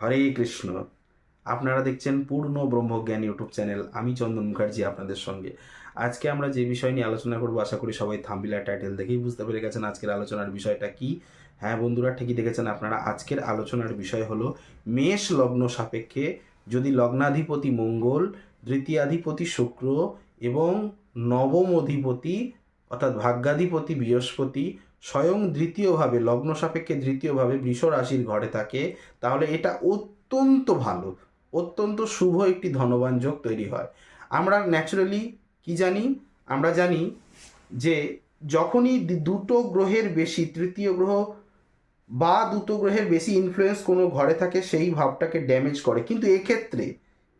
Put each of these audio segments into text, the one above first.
হরে কৃষ্ণ। আপনারা দেখছেন পূর্ণ ব্রহ্মজ্ঞান ইউটিউব চ্যানেল, আমি চন্দন মুখার্জি আপনাদের সঙ্গে। আজকে আমরা যে বিষয় নিয়ে আলোচনা করব, আশা করি সবাই থাম্বিলার টাইটেল দেখেই বুঝতে পেরে গেছেন আজকের আলোচনার বিষয়টা কি। হ্যাঁ বন্ধুরা, ঠিকই দেখেছেন আপনারা, আজকের আলোচনার বিষয় হলো মেষ লগ্ন সাপেক্ষে যদি লগ্নাধিপতি মঙ্গল, দ্বিতীয়াধিপতি শুক্র এবং নবম অধিপতি অর্থাৎ ভাগ্যাধিপতি বৃহস্পতি স্বয়ং দ্বিতীয়ভাবে লগ্ন সাপেক্ষে দ্বিতীয়ভাবে বৃষ রাশির ঘরে থাকে, তাহলে এটা অত্যন্ত ভালো, অত্যন্ত শুভ একটি ধনবান যোগ তৈরি হয়। আমরা ন্যাচারালি কি জানি? আমরা জানি যে যখনই দুটো গ্রহের বেশি, তৃতীয় গ্রহ বা দুটো গ্রহের বেশি ইনফ্লুয়েন্স কোনো ঘরে থাকে, সেই ভাবটাকে ড্যামেজ করে। কিন্তু এক্ষেত্রে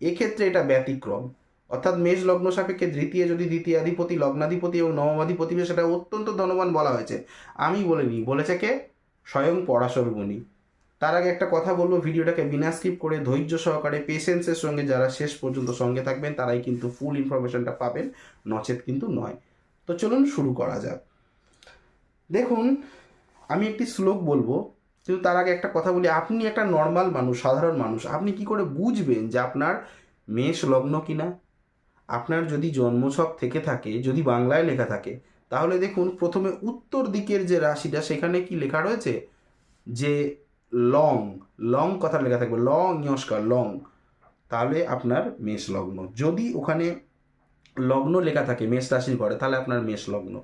এক্ষেত্রে এটা ব্যতিক্রম। অর্থাৎ মেষ লগ্ন সাপেক্ষে দ্বিতীয় যদি দ্বিতীয়াধিপতি লগ্নাধিপতি এবং নবমাধিপতি সেটা অত্যন্ত ধনবান বলা হয়েছে। আমি বলিনি বলেছে কে? স্বয়ং পরাশর তার আগে একটা কথা বলব, ভিডিওটাকে বিনা স্কিপ করে ধৈর্য সহকারে পেশেন্সের সঙ্গে যারা শেষ পর্যন্ত সঙ্গে থাকবেন, তারাই কিন্তু ফুল ইনফরমেশনটা পাবেন, নচেত কিন্তু নয়। তো চলুন শুরু করা যাক। দেখুন, আমি একটি শ্লোক বলব, কিন্তু তার আগে একটা কথা বলি। আপনি একটা নর্মাল মানুষ, সাধারণ মানুষ, আপনি কি করে বুঝবেন যে আপনার মেষ লগ্ন কিনা? আপনার যদি জন্মছক থেকে থাকে, যদি বাংলায় লেখা থাকে, তাহলে দেখুন প্রথমে উত্তর দিকের যে রাশিটা, সেখানে কি লেখা রয়েছে? যে লং লং কথা লেখা থাকবে, লং ইয়স্কার লং। তাহলে আপনার মেষ লগ্ন। যদি ওখানে লগ্ন লেখা থাকে, মেষ রাশির ঘরে, তাহলে আপনার মেষ লগ্ন।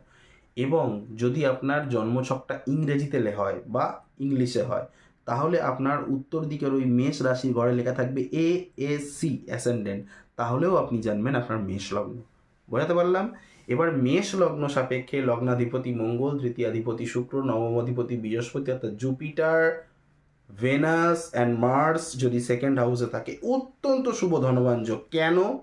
এবং যদি আপনার জন্মছকটা ইংরেজিতে হয় বা ইংলিশে হয় তাহলে আপনার উত্তর দিকের ওই মেষ রাশির ঘরে লেখা থাকবে এ এস সি অ্যাসেন্ডেন্ট তাহলেও আপনি জানবেন আপনার মেষ লগ্ন। বোঝাতে পারলাম? এবার মেষ লগ্ন সাপেক্ষে লগ্নাধিপতি মঙ্গল তৃতীয়াধিপতি শুক্র নবমাধিপতি বৃহস্পতি, অর্থাৎ জুপিটার, ভেনাস অ্যান্ড মার্স যদি সেকেন্ড হাউসে থাকে, অত্যন্ত শুভ ধনবান যোগ কেন?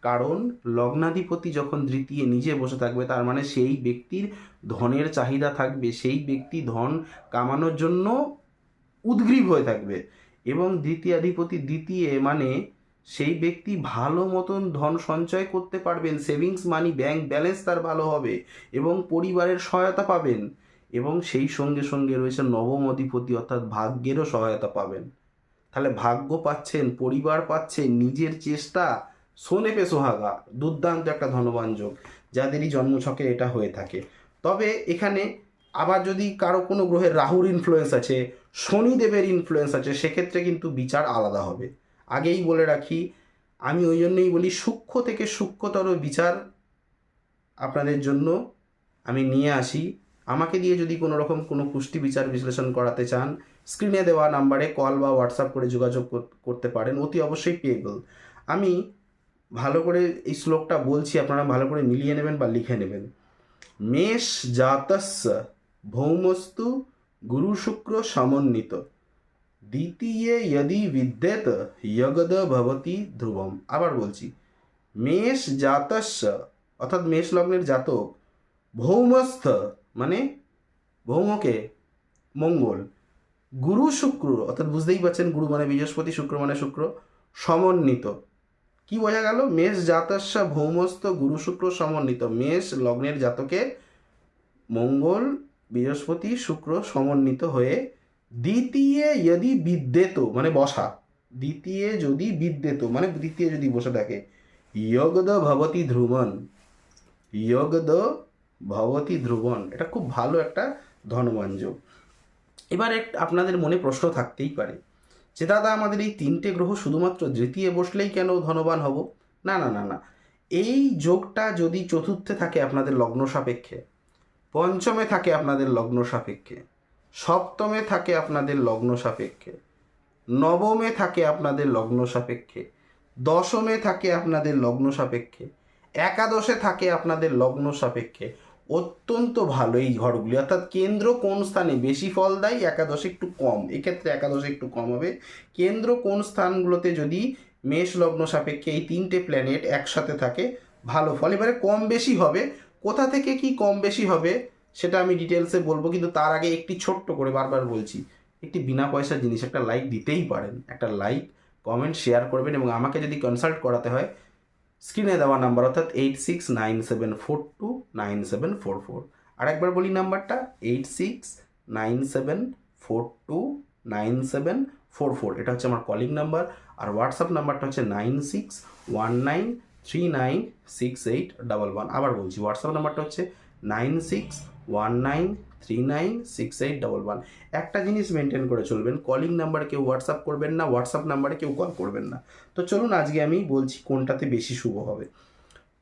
কারণ লগ্নাধিপতি যখন দ্বিতীয় নিজে বসে থাকবে, তার মানে সেই ব্যক্তির ধনের চাহিদা থাকবে। সেই ব্যক্তি ধন কামানোর জন্য উদ্গ্রীব হয়ে থাকবে। এবং দ্বিতীয়াধিপতি দ্বিতীয় মানে সেই ব্যক্তি ভালো মতন ধন সঞ্চয় করতে পারবেন সেভিংস মানি ব্যাংক ব্যালেন্স তার ভালো হবে এবং পরিবারের সহায়তা পাবেন। এবং সেই সঙ্গে সঙ্গে রয়েছে নবম অধিপতি অর্থাৎ ভাগ্যেরও সহায়তা পাবেন। তাহলে ভাগ্য পাচ্ছেন, পরিবার পাচ্ছেন নিজের চেষ্টা, সোনে পে সোহাগা দুর্দান্ত একটা ধনবান যোগ যাদেরই জন্মছকে এটা হয়ে থাকে। তবে এখানে আবার যদি কারও কোনো গ্রহের রাহুর ইনফ্লুয়েন্স আছে, শনিদেবের ইনফ্লুয়েন্স আছে, সেক্ষেত্রে কিন্তু বিচার আলাদা হবে। আগেই বলে রাখি, আমি ওই জন্যই বলি, সূক্ষ্ম থেকে সূক্ষ্মতর বিচার আপনাদের জন্য আমি নিয়ে আসি। আমাকে দিয়ে যদি কোনো রকম কোনো কুষ্টি বিচার বিশ্লেষণ করাতে চান স্ক্রিনে দেওয়া নাম্বারে কল বা হোয়াটসঅ্যাপ করে যোগাযোগ করতে পারেন, অতি অবশ্যই পেয়েবল আমি ভালো করে এই শ্লোকটা বলছি, আপনারা ভালো করে মিলিয়ে নেবেন বা লিখে নেবেন। মেষ জাতস্য ভৌমস্তু গুরু শুক্র সমন্বিত। দ্বিতীয় यदि বিদ্যেত যগদ ভবতি ধ্রুবম। আবার বলছি, মেষ জাতস্য, অর্থাৎ মেষ লগ্নের জাতক, ভৌমস্থ মানে ভৌমকে মঙ্গল গুরু শুক্র অর্থাৎ বুঝতেই পারছেন গুরু মানে বৃহস্পতি, শুক্র মানে শুক্র, সমন্বিত। কি বোঝা গেল? মেষ জাতস্য, ভৌমস্থ গুরু শুক্র সমন্বিত। মেষ লগ্নের জাতকে মঙ্গল বৃহস্পতি শুক্র সমন্বিত হয়ে দ্বিতীয় যদি বিদ্যেত মানে বসা, দ্বিতীয় যদি বিদ্যেত মানে দ্বিতীয় যদি বসে থাকে, ইয়গদ ভবতী ধ্রুবন, ইয়গদ ভবতী ধ্রুবন, এটা খুব ভালো একটা ধনবান যোগ এবার এক, আপনাদের মনে প্রশ্ন থাকতেই পারে যে, দাদা, আমাদের এই তিনটে গ্রহ শুধুমাত্র দ্বিতীয় বসলেই কেন ধনবান হব? না না না না। এই যোগটা যদি চতুর্থে থাকে আপনাদের লগ্ন সাপেক্ষে পঞ্চমে থাকে আপনাদের লগ্ন সাপেক্ষে। সপ্তমে থাকে আপনাদের লগ্ন সাপেক্ষে। নবমে থাকে আপনাদের লগ্ন সাপেক্ষে। দশমে থাকে আপনাদের লগ্ন সাপেক্ষে। একাদশে থাকে আপনাদের লগ্ন সাপেক্ষে। অত্যন্ত ভালো এই ঘরগুলি। অর্থাৎ কেন্দ্র কোন স্থানে? বেশি ফল দেয়, একাদশে একটু কম। এক্ষেত্রে একাদশে একটু কম হবে। কেন্দ্র কোন স্থানগুলোতে যদি মেষ লগ্ন সাপেক্ষে এই তিনটে প্ল্যানেট একসাথে থাকে, ভালো ফল। এবারে কম বেশি হবে কোথা থেকে কি কম বেশি হবে সেটা আমি ডিটেলসে বলব, কিন্তু তার আগে একটি ছোট্ট করে বারবার বলছি। একটি বিনা পয়সার জিনিস, একটা লাইক দিতেই পারেন। একটা লাইক কমেন্ট শেয়ার করবেন এবং আমাকে যদি কনসাল্ট করাতে হয় স্ক্রিনে দেওয়া নাম্বার অর্থাৎ eight six nine seven four two nine seven four four আরেকবার বলি নাম্বারটা eight six nine seven four two nine seven four four এটা হচ্ছে আমার কলিং নাম্বার আর হোয়াটসঅ্যাপ নাম্বারটা হচ্ছে nine six one nine three nine six eight double one আবার বলছি হোয়াটসঅ্যাপ নাম্বারটা হচ্ছে nine six one nine three nine six eight double one একটা জিনিস মেনটেন করে চলবেন কলিং নাম্বার কেউ হোয়াটসঅ্যাপ করবেন না হোয়াটসঅ্যাপ নাম্বারে কেউ কল করবেন না। তো চলুন আজকে আমি বলছি কোনটাতে বেশি শুভ হবে।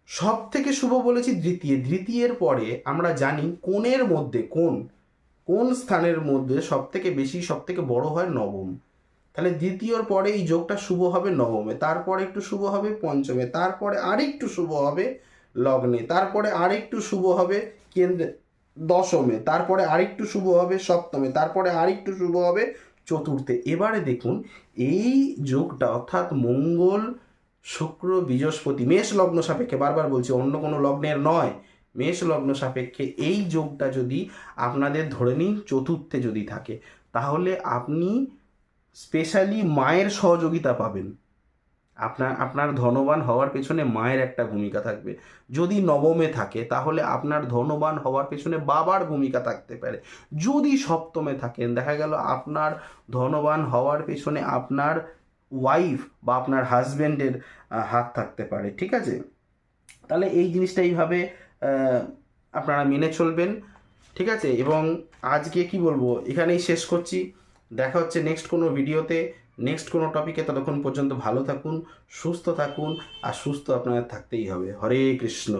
সব থেকে শুভ বলেছি দ্বিতীয়। দ্বিতীয়ের পরে আমরা জানি কোণের মধ্যে কোন কোন স্থানের মধ্যে সব থেকে বেশি সব থেকে বড় হয় নবম। তাহলে দ্বিতীয়র পরে এই যোগটা শুভ হবে নবমে, তারপরে একটু শুভ হবে পঞ্চমে, তারপরে আরেকটু শুভ হবে লগ্নে, তারপরে আরেকটু শুভ হবে কেন্দ্রে দশমে, তারপরে আরেকটু শুভ হবে সপ্তমে, তারপরে আরেকটু শুভ হবে চতুর্থে। এবারে দেখুন, এই যোগটা অর্থাৎ মঙ্গল, শুক্র, বৃহস্পতি, মেষ লগ্ন সাপেক্ষে, বারবার বলছি, অন্য কোনো লগ্নের নয়, মেষ লগ্ন সাপেক্ষে এই যোগটা যদি আপনাদের ধরে নিন চতুর্থে যদি থাকে, তাহলে আপনি স্পেশালি মায়ের সহযোগিতা পাবেন। আপনার আপনার ধনবান হওয়ার পেছনে মায়ের একটা ভূমিকা থাকবে। যদি নবমে থাকে, তাহলে আপনার ধনবান হওয়ার পেছনে বাবার ভূমিকা থাকতে পারে। যদি সপ্তমে থাকেন, দেখা গেল আপনার ধনবান হওয়ার পেছনে আপনার ওয়াইফ বা আপনার হাজব্যান্ডের হাত থাকতে পারে, ঠিক আছে? তাহলে এই জিনিসটা এইভাবে আপনারা মেনে চলবেন, ঠিক আছে? এবং আজকে কি বলব? এখানেই শেষ করছি। দেখা হচ্ছে নেক্সট কোনো ভিডিওতে নেক্সট কোনো টপিকে ততক্ষণ পর্যন্ত ভালো থাকুন, সুস্থ থাকুন, আর সুস্থ আপনাদের থাকতেই হবে। হরে কৃষ্ণ।